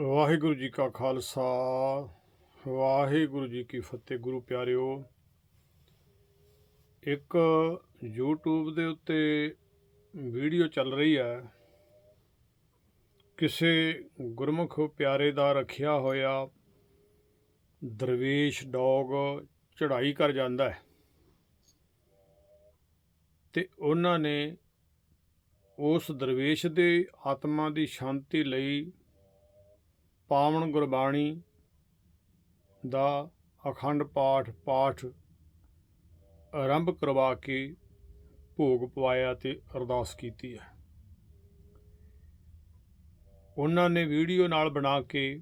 ਵਾਹਿਗੁਰੂ ਜੀ ਕਾ ਖਾਲਸਾ, ਵਾਹਿਗੁਰੂ ਜੀ ਕੀ ਫਤਿਹ ਗੁਰੂ ਪਿਆਰਿਓ। ਇੱਕ YouTube ਦੇ ਉੱਤੇ ਵੀਡੀਓ ਚੱਲ ਰਹੀ ਹੈ। ਕਿਸੇ ਗੁਰਮੁਖ ਪਿਆਰੇ ਦਾ ਰੱਖਿਆ ਹੋਇਆ ਦਰਵੇਸ਼ ਡੌਗ ਚੜ੍ਹਾਈ ਕਰ ਜਾਂਦਾ ਹੈ। ਤੇ ਉਹਨਾਂ ਨੇ ਉਸ ਦਰਵੇਸ਼ ਦੇ ਆਤਮਾ ਦੀ ਸ਼ਾਂਤੀ ਲਈ ਪਾਵਨ ਗੁਰਬਾਣੀ ਦਾ ਅਖੰਡ ਪਾਠ ਪਾਠ ਆਰੰਭ ਕਰਵਾ ਕੇ ਭੋਗ ਪਵਾਇਆ ਤੇ ਅਰਦਾਸ ਕੀਤੀ ਹੈ। ਉਹਨਾਂ ਨੇ ਵੀਡੀਓ ਨਾਲ ਬਣਾ ਕੇ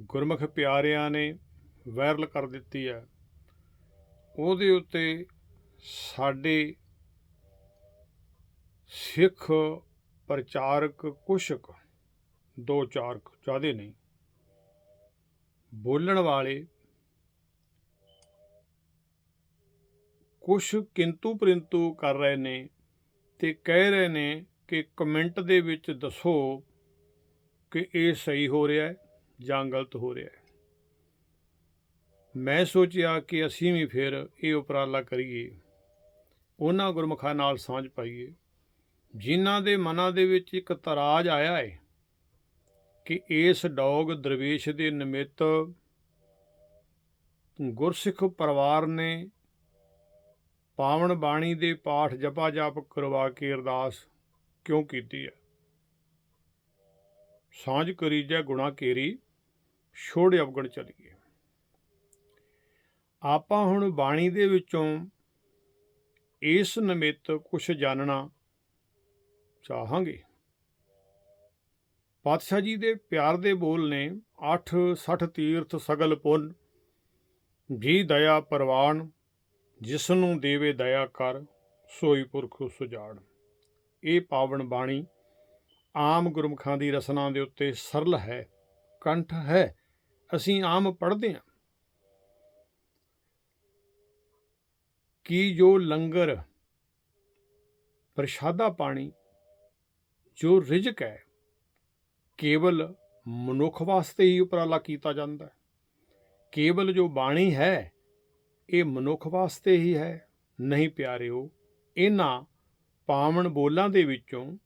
ਗੁਰਮੁਖ ਪਿਆਰਿਆਂ ਨੇ ਵਾਇਰਲ ਕਰ ਦਿੱਤੀ ਹੈ। ਉਹਦੇ ਉੱਤੇ ਸਾਡੇ ਸਿੱਖ ਪ੍ਰਚਾਰਕ ਕੁਸ਼ਕ ਦੋ ਚਾਰ ਕੁ, ਜ਼ਿਆਦੇ ਨਹੀਂ। ਬੋਲਣ ਵਾਲੇ ਕੁਛ ਕਿੰਤੂ ਪਰਿੰਤੂ ਕਰ ਰਹੇ ਨੇ ਤੇ ਕਹਿ ਰਹੇ ਨੇ ਕਿ ਕਮੈਂਟ ਦੇ ਵਿੱਚ ਦੱਸੋ ਕਿ ਇਹ ਸਹੀ ਹੋ ਰਿਹਾ ਹੈ ਜਾਂ ਗਲਤ ਹੋ ਰਿਹਾ ਹੈ। ਮੈਂ ਸੋਚਿਆ ਕਿ ਅਸੀਂ ਵੀ ਫਿਰ ਇਹ ਉਪਰਾਲਾ ਕਰੀਏ ਉਹਨਾਂ ਗੁਰਮੁਖਾਂ ਨਾਲ ਸਾਂਝ ਪਾਈਏ। ਜਿਨ੍ਹਾਂ ਦੇ ਮਨਾਂ ਦੇ ਵਿੱਚ ਇੱਕ ਤਰਾਜ ਆਇਆ ਹੈ ਕਿ ਇਸ ਡੌਗ ਦਰਵੇਸ਼ ਦੇ ਨਿਮਿਤ ਗੁਰਸਿੱਖ ਪਰਿਵਾਰ ਨੇ ਪਾਵਨ ਬਾਣੀ ਦੇ ਪਾਠ ਜਪਾ ਜਾਪ ਕਰਵਾ ਕੇ ਅਰਦਾਸ ਕਿਉਂ ਕੀਤੀ ਹੈ? ਸਾਂਝ ਕਰੀ ਜੈ ਗੁਣਾ ਕੇਰੀ, ਛੋੜ ਅਵਗਣ ਚਲੀਏ। ਆਪਾਂ ਹੁਣ ਬਾਣੀ ਦੇ ਵਿੱਚੋਂ ਇਸ ਨਿਮਿਤ ਕੁਝ ਜਾਣਨਾ ਚਾਹਾਂਗੇ। ਪਾਤਸ਼ਾਹ ਜੀ ਦੇ ਪਿਆਰ ਦੇ ਬੋਲ ਨੇ 8 60 ਤੀਰਥ ਸਗਲ ਪੁੰਨ। ਜੀ ਦਇਆ ਪਰਵਾਨ ਜਿਸ ਨੂੰ ਦੇਵੇ ਦਇਆ ਕਰ, ਸੋਈ ਪੁਰਖ ਸੁਜਾੜ। ਇਹ ਪਾਵਨ ਬਾਣੀ ਆਮ ਗੁਰਮੁਖਾਂ ਦੀ ਰਸਨਾ ਦੇ ਉੱਤੇ ਸਰਲ ਹੈ, ਕੰਠ ਹੈ। ਅਸੀਂ ਆਮ ਪੜ੍ਹਦੇ ਹਾਂ। ਕੀ ਜੋ ਲੰਗਰ ਪ੍ਰਸ਼ਾਦਾ ਪਾਣੀ, ਜੋ ਰਿਜਕ ਹੈ ਕੇਵਲ ਮਨੁੱਖ ਵਾਸਤੇ ਹੀ ਉਪਰਾਲਾ ਕੀਤਾ ਜਾਂਦਾ ਹੈ। ਕੇਵਲ ਜੋ ਬਾਣੀ ਹੈ, ਇਹ ਮਨੁੱਖ ਵਾਸਤੇ ਹੀ ਹੈ, ਨਹੀਂ ਪਿਆਰਿਓ, ਇਹਨਾਂ ਪਾਵਨ ਬੋਲਾਂ ਦੇ ਵਿੱਚੋਂ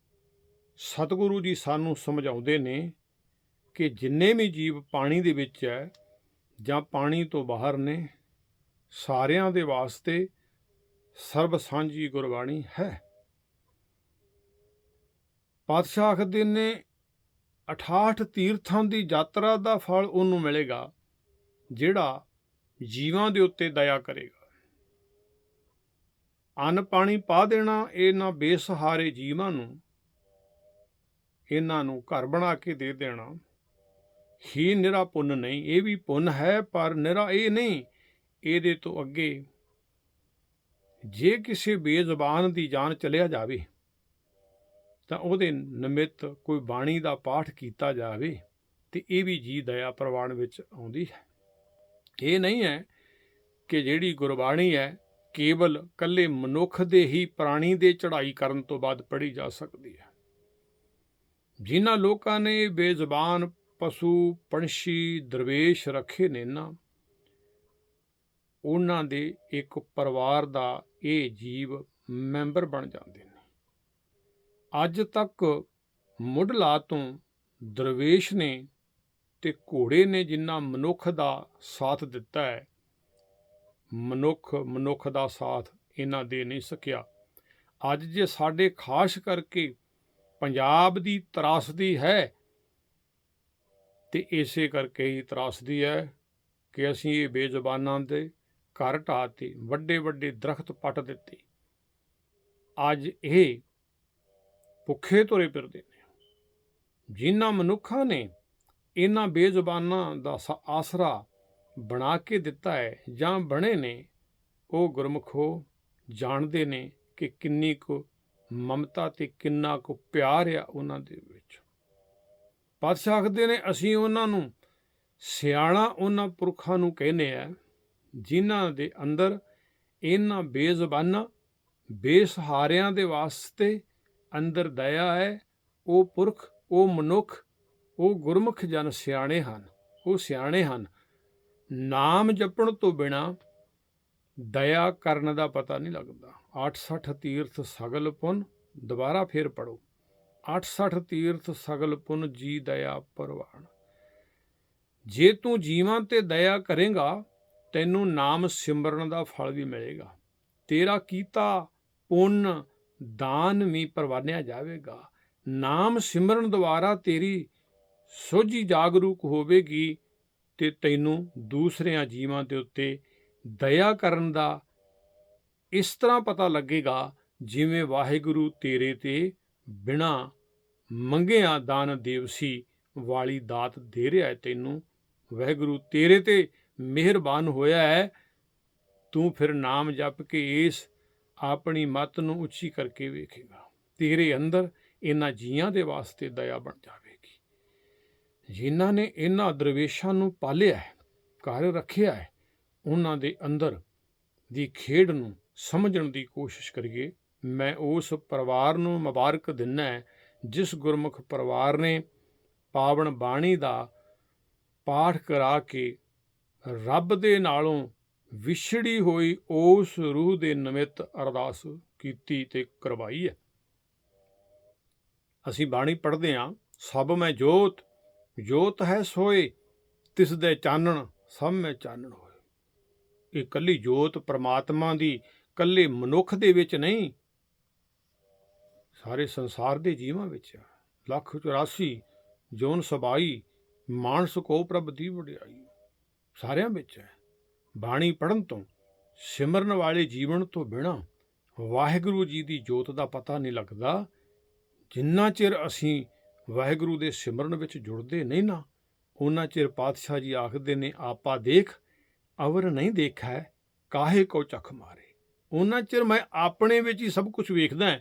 ਸਤਿਗੁਰੂ ਜੀ ਸਾਨੂੰ ਸਮਝਾਉਂਦੇ ਨੇ ਕਿ ਜਿੰਨੇ ਵੀ ਜੀਵ ਪਾਣੀ ਦੇ ਵਿੱਚ ਹੈ ਜਾਂ ਪਾਣੀ ਤੋਂ ਬਾਹਰ ਨੇ, ਸਾਰਿਆਂ ਦੇ ਵਾਸਤੇ ਸਰਬ ਸਾਂਝੀ ਗੁਰਬਾਣੀ ਹੈ। ਪਾਤਸ਼ਾਹ ਆਖਦੇ ਨੇ 68 ਤੀਰਥਾਂ ਦੀ ਯਾਤਰਾ ਦਾ ਫਲ ਉਹਨੂੰ ਮਿਲੇਗਾ, ਜਿਹੜਾ ਜੀਵਾਂ ਦੇ ਉੱਤੇ ਦਇਆ ਕਰੇਗਾ। ਅੰਨ ਪਾਣੀ ਪਾ ਦੇਣਾ ਇਹਨਾਂ ਬੇਸਹਾਰੇ ਜੀਵਾਂ ਨੂੰ, ਇਹਨਾਂ ਨੂੰ ਘਰ ਬਣਾ ਕੇ ਦੇ ਦੇਣਾ। ਹੀ ਨਿਰਾ ਪੁੰਨ ਨਹੀਂ, ਇਹ ਵੀ ਪੁੰਨ ਹੈ, ਪਰ ਨਿਰਾ ਇਹ ਨਹੀਂ, ਇਹਦੇ ਤੋਂ ਅੱਗੇ ਜੇ ਕਿਸੇ ਬੇਜ਼ਬਾਨ ਦੀ ਜਾਨ ਚਲਿਆ ਜਾਵੇ ਤਾਂ ਉਹਦੇ ਨਿਮਿਤ ਕੋਈ ਬਾਣੀ ਦਾ ਪਾਠ ਕੀਤਾ ਜਾਵੇ ਤੇ ਇਹ ਵੀ ਜੀ ਦਇਆ ਪ੍ਰਵਾਨ ਵਿੱਚ ਆਉਂਦੀ ਹੈ। ਇਹ ਨਹੀਂ ਹੈ ਕਿ ਜਿਹੜੀ ਗੁਰਬਾਣੀ ਹੈ ਕੇਵਲ ਕੱਲੇ ਮਨੁੱਖ ਦੇ ਹੀ ਪ੍ਰਾਣੀ ਦੇ ਚੜ੍ਹਾਈ ਕਰਨ ਤੋਂ ਬਾਅਦ ਪੜ੍ਹੀ ਜਾ ਸਕਦੀ ਹੈ। ਜਿਨ੍ਹਾਂ ਲੋਕਾਂ ਨੇ ਬੇਜ਼ਬਾਨ, ਪਸ਼ੂ, ਪੰਛੀ, ਦਰਵੇਸ਼ ਰੱਖੇ ਨੇ ਨਾ, ਉਹਨਾਂ ਦੇ ਇੱਕ ਪਰਿਵਾਰ ਦਾ ਇਹ ਜੀਵ ਮੈਂਬਰ ਬਣ ਜਾਂਦੇ ਨੇ। ਅੱਜ ਤੱਕ ਮੁੱਢਲਾ ਤੋਂ ਦਰਵੇਸ਼ ਨੇ ਤੇ ਘੋੜੇ ਨੇ ਜਿੰਨਾ ਮਨੁੱਖ ਦਾ ਸਾਥ ਦਿੱਤਾ ਹੈ, ਮਨੁੱਖ ਮਨੁੱਖ ਦਾ ਸਾਥ ਇਹਨਾਂ ਦੇ ਨਹੀਂ ਸਕਿਆ। ਅੱਜ ਜੇ ਸਾਡੇ ਖਾਸ ਕਰਕੇ ਪੰਜਾਬ ਦੀ ਤਰਾਸਦੀ ਹੈ, ਤੇ ਇਸੇ ਕਰਕੇ ਹੀ ਤਰਾਸਦੀ ਹੈ ਕਿ ਅਸੀਂ ਇਹ ਬੇਜ਼ਬਾਨਾਂ ਦੇ ਘਰ ਢਾਤੇ ਵੱਡੇ ਵੱਡੇ ਦਰਖਤ ਪੱਟ ਦਿੱਤੇ। ਅੱਜ ਇਹ ਭੁੱਖੇ ਤੁਰੇ ਫਿਰਦੇ ਨੇ। ਜਿਨ੍ਹਾਂ ਮਨੁੱਖਾਂ ਨੇ ਇਹਨਾਂ ਬੇਜ਼ੁਬਾਨਾਂ ਦਾ ਆਸਰਾ ਬਣਾ ਕੇ ਦਿੱਤਾ ਹੈ ਜਾਂ ਬਣੇ ਨੇ, ਉਹ ਗੁਰਮਖੋ ਜਾਣਦੇ ਨੇ ਕਿ ਕਿੰਨੀ ਕੁ ਮਮਤਾ ਤੇ ਕਿੰਨਾ ਕੁ ਪਿਆਰ ਆ ਉਹਨਾਂ ਦੇ ਵਿੱਚ। ਪਾਤਸ਼ਾਹ ਆਖਦੇ ਨੇ, ਅਸੀਂ ਉਹਨਾਂ ਨੂੰ ਸਿਆਣਾ ਉਹਨਾਂ ਪੁਰਖਾਂ ਨੂੰ ਕਹਿੰਦੇ ਆ, ਜਿਨ੍ਹਾਂ ਦੇ ਅੰਦਰ ਇਹਨਾਂ ਬੇਜ਼ੁਬਾਨਾਂ, ਬੇਸਹਾਰਿਆਂ ਦੇ ਵਾਸਤੇ ਅੰਦਰ ਦਇਆ ਹੈ, ਉਹ ਪੁਰਖ, ਉਹ ਮਨੁੱਖ, ਉਹ ਗੁਰਮੁਖ ਜਨ ਸਿਆਣੇ ਹਨ, ਉਹ ਸਿਆਣੇ ਹਨ। ਨਾਮ ਜਪਣ ਤੋਂ ਬਿਨਾ ਦਇਆ ਕਰਨ ਦਾ ਪਤਾ ਨਹੀਂ ਲੱਗਦਾ। 68 ਤੀਰਥ ਸਗਲ ਪੁੰਨ, ਦੁਬਾਰਾ ਫੇਰ ਪੜੋ 68 ਤੀਰਥ ਸਗਲ ਪੁੰਨ ਜੀ ਦਇਆ ਪਰਵਾਨ ਜੇ ਤੂੰ ਜੀਵਾਂ ਤੇ ਦਇਆ ਕਰੇਗਾ, ਤੈਨੂੰ ਨਾਮ ਸਿਮਰਨ ਦਾ ਫਲ ਵੀ ਮਿਲੇਗਾ। ਤੇਰਾ ਕੀਤਾ ਪੁੰਨ ਦਾਨ ਵੀ ਪ੍ਰਵਾਨਿਆ ਜਾਵੇਗਾ। ਨਾਮ ਸਿਮਰਨ ਦੁਆਰਾ ਤੇਰੀ ਸੋਝੀ ਜਾਗਰੂਕ ਹੋਵੇਗੀ ਤੇ ਤੈਨੂੰ ਦੂਸਰਿਆਂ ਜੀਵਾਂ ਦੇ ਉੱਤੇ ਦਇਆ ਕਰਨ ਦਾ ਇਸ ਤਰ੍ਹਾਂ ਪਤਾ ਲੱਗੇਗਾ ਜਿਵੇਂ ਵਾਹਿਗੁਰੂ ਤੇਰੇ ਤੇ ਬਿਨਾ ਮੰਗਿਆ ਦਾਨ ਦੇਵਸੀ ਵਾਲੀ ਦਾਤ ਦੇ ਰਿਹਾ ਹੈ। ਤੈਨੂੰ ਵਾਹਿਗੁਰੂ ਤੇਰੇ ਤੇ ਮਿਹਰਬਾਨ ਹੋਇਆ ਹੈ। ਤੂੰ ਫਿਰ ਨਾਮ ਜਪ ਕੇ ਇਸ ਆਪਣੀ ਮਤ ਨੂੰ ਉੱਚੀ ਕਰਕੇ ਵੇਖੇਗਾ। ਤੇਰੇ ਅੰਦਰ ਇਹਨਾਂ ਜੀਆਂ ਦੇ ਵਾਸਤੇ ਦਇਆ ਬਣ ਜਾਵੇਗੀ। ਜਿਨ੍ਹਾਂ ਨੇ ਇਹਨਾਂ ਦਰਵੇਸ਼ਾਂ ਨੂੰ ਪਾਲਿਆ ਹੈ, ਘਰ ਰੱਖਿਆ ਹੈ ਉਹਨਾਂ ਦੇ ਅੰਦਰ ਦੀ ਖੇਡ ਨੂੰ ਸਮਝਣ ਦੀ ਕੋਸ਼ਿਸ਼ ਕਰੀਏ, ਮੈਂ ਉਸ ਪਰਿਵਾਰ ਨੂੰ ਮੁਬਾਰਕ ਦਿੰਨਾ ਜਿਸ ਗੁਰਮੁਖ ਪਰਿਵਾਰ ਨੇ ਪਾਵਨ ਬਾਣੀ ਦਾ ਪਾਠ ਕਰਾ ਕੇ ਰੱਬ ਦੇ ਨਾਲੋਂ ਵਿਛੜੀ ਹੋਈ ਉਸ ਰੂਹ ਦੇ ਨਿਮਿਤ ਅਰਦਾਸ ਕੀਤੀ ਤੇ ਕਰਵਾਈ ਹੈ। ਅਸੀਂ ਬਾਣੀ ਪੜ੍ਹਦੇ ਹਾਂ, ਸਭ ਮੈਂ ਜੋਤ ਜੋਤ ਹੈ ਸੋਏ, ਤਿਸ ਦੇ ਚਾਨਣ ਸਭ ਮੈਂ ਚਾਨਣ ਹੋਏ। ਇਹ ਕੱਲੀ ਜੋਤ ਪ੍ਰਮਾਤਮਾ ਦੀ, ਕੱਲੇ ਮਨੁੱਖ ਦੇ ਵਿੱਚ ਨਹੀਂ, ਸਾਰੇ ਸੰਸਾਰ ਦੇ ਜੀਵਾਂ ਵਿੱਚ ਹੈ ਲੱਖ 84 ਜੋਨ ਸਬਾਈ, ਮਾਨਸ ਕੋ ਪ੍ਰਭ ਦੀ ਵਡਿਆਈ, ਸਾਰਿਆਂ ਵਿੱਚ ਹੈ। ਬਾਣੀ ਪੜਨ ਤੋਂ ਸਿਮਰਨ ਵਾਲੇ ਜੀਵਨ ਤੋਂ ਬਿਨਾ ਵਾਹਿਗੁਰੂ ਜੀ ਦੀ ਜੋਤ ਦਾ ਪਤਾ ਨਹੀਂ ਲੱਗਦਾ। ਜਿੰਨਾ ਚਿਰ ਅਸੀਂ ਵਾਹਿਗੁਰੂ ਦੇ ਸਿਮਰਨ ਵਿੱਚ ਜੁੜਦੇ ਨਹੀਂ ਨਾ ਉਹਨਾਂ ਚਿਰ ਪਾਤਸ਼ਾਹ ਜੀ ਆਖਦੇ ਨੇ, ਆਪਾ ਦੇਖ, ਅਵਰ ਨਹੀਂ ਦੇਖਾ ਹੈ ਕਾਹੇ ਕੋ ਚੱਖ ਮਾਰੇ? ਉਹਨਾਂ ਚਿਰ ਮੈਂ ਆਪਣੇ ਵਿੱਚ ਹੀ ਸਭ ਕੁਝ ਵੇਖਦਾ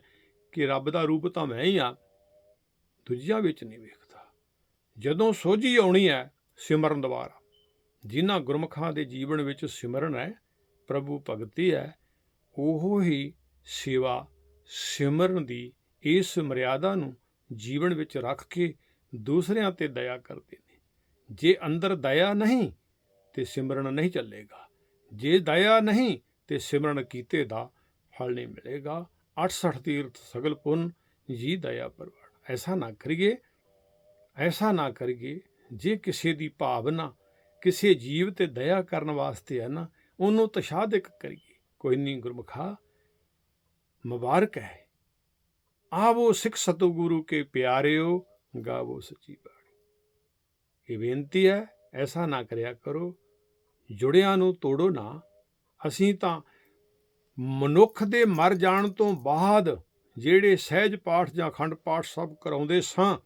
ਕਿ ਰੱਬ ਦਾ ਰੂਪ ਤਾਂ ਮੈਂ ਹੀ ਆ ਦੂਜਿਆਂ ਵਿੱਚ ਨਹੀਂ ਵੇਖਦਾ। ਜਦੋਂ ਸੋਝੀ ਆਉਣੀ ਹੈ, ਸਿਮਰਨ ਦੁਆਰਾ ਜਿਨ੍ਹਾਂ ਗੁਰਮੁਖਾਂ ਦੇ ਜੀਵਨ ਵਿੱਚ ਸਿਮਰਨ ਹੈ, ਪ੍ਰਭੂ ਭਗਤੀ ਹੈ, ਉਹ ਹੀ ਸੇਵਾ ਸਿਮਰਨ ਦੀ ਇਸ ਮਰਿਆਦਾ ਨੂੰ ਜੀਵਨ ਵਿੱਚ ਰੱਖ ਕੇ ਦੂਸਰਿਆਂ ਤੇ ਦਇਆ ਕਰਦੇ ਨੇ। ਜੇ ਅੰਦਰ ਦਇਆ ਨਹੀਂ, ਤੇ ਸਿਮਰਨ ਨਹੀਂ ਚੱਲੇਗਾ। ਜੇ ਦਇਆ ਨਹੀਂ, ਤੇ ਸਿਮਰਨ ਕੀਤੇ ਦਾ ਫਲ ਨਹੀਂ ਮਿਲੇਗਾ। 68 ਤੀਰਥ ਸਗਲ ਪੁੰਨ, ਜੀ ਦਇਆ ਪਰਵਾਨ ਐਸਾ ਨਾ ਕਰੀਏ, ਐਸਾ ਨਾ ਕਰੀਏ, ਜੇ ਕਿਸੇ ਦੀ ਭਾਵਨਾ ਕਿਸੇ ਜੀਵ ਤੇ ਦਇਆ ਕਰਨ ਵਾਸਤੇ ਹੈ ਨਾ, ਉਹਨੂੰ ਤਸ਼ਾਦਕ ਕਰੀਏ। ਕੋਈ ਨਹੀਂ ਗੁਰਮੁਖਾ, ਮੁਬਾਰਕ ਹੈ। ਆਵੋ ਸਿੱਖ ਸਤਿਗੁਰੂ ਕੇ ਪਿਆਰਿਓ, ਗਾਵੋ ਸੱਚੀ ਬਾਣੀ। ਇਹ ਬੇਨਤੀ ਹੈ, ਐਸਾ ਨਾ ਕਰਿਆ ਕਰੋ। ਜੁੜਿਆਂ ਨੂੰ ਤੋੜੋ ਨਾ। ਅਸੀਂ ਤਾਂ ਮਨੁੱਖ ਦੇ ਮਰ ਜਾਣ ਤੋਂ ਬਾਅਦ ਜਿਹੜੇ ਸਹਿਜ ਪਾਠ ਜਾਂ ਖੰਡ ਪਾਠ ਸਭ ਕਰਾਉਂਦੇ ਸਾਂ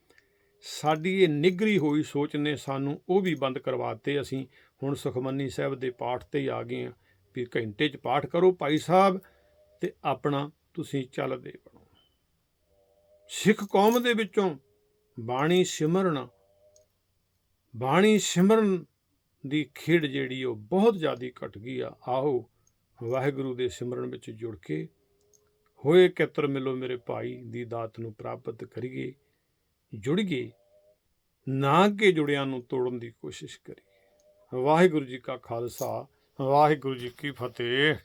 ਸਾਡੀ ਇਹ ਨਿਗਰੀ ਹੋਈ ਸੋਚ ਨੇ ਸਾਨੂੰ ਉਹ ਵੀ ਬੰਦ ਕਰਵਾਤੇ ਅਸੀਂ ਹੁਣ ਸੁਖਮਨੀ ਸਾਹਿਬ ਦੇ ਪਾਠ ਤੇ ਆ ਗਏ ਹਾਂ ਵੀ ਘੰਟੇ 'ਚ ਪਾਠ ਕਰੋ ਭਾਈ ਸਾਹਿਬ ਤੇ ਆਪਣਾ ਤੁਸੀਂ ਚੱਲਦੇ ਬਣੋ। ਸਿੱਖ ਕੌਮ ਦੇ ਵਿੱਚੋਂ ਬਾਣੀ ਸਿਮਰਨ ਬਾਣੀ ਸਿਮਰਨ ਦੀ ਖੇਡ ਜਿਹੜੀ ਉਹ ਬਹੁਤ ਜ਼ਿਆਦਾ ਘਟ ਗਈ ਆ। ਆਓ ਵਾਹਿਗੁਰੂ ਦੇ ਸਿਮਰਨ ਵਿੱਚ ਜੁੜ ਕੇ ਹੋਏ ਕਿਤਰ ਮਿਲੋ ਮੇਰੇ ਭਾਈ ਦੀ ਦਾਤ ਨੂੰ ਪ੍ਰਾਪਤ ਕਰੀਏ। ਜੁੜੀਏ ਨਾ ਕਿ ਜੁੜਿਆਂ ਨੂੰ ਤੋੜਨ ਦੀ ਕੋਸ਼ਿਸ਼ ਕਰੀਏ ਵਾਹਿਗੁਰੂ ਜੀ ਕਾ ਖਾਲਸਾ, ਵਾਹਿਗੁਰੂ ਜੀ ਕੀ ਫਤਿਹ।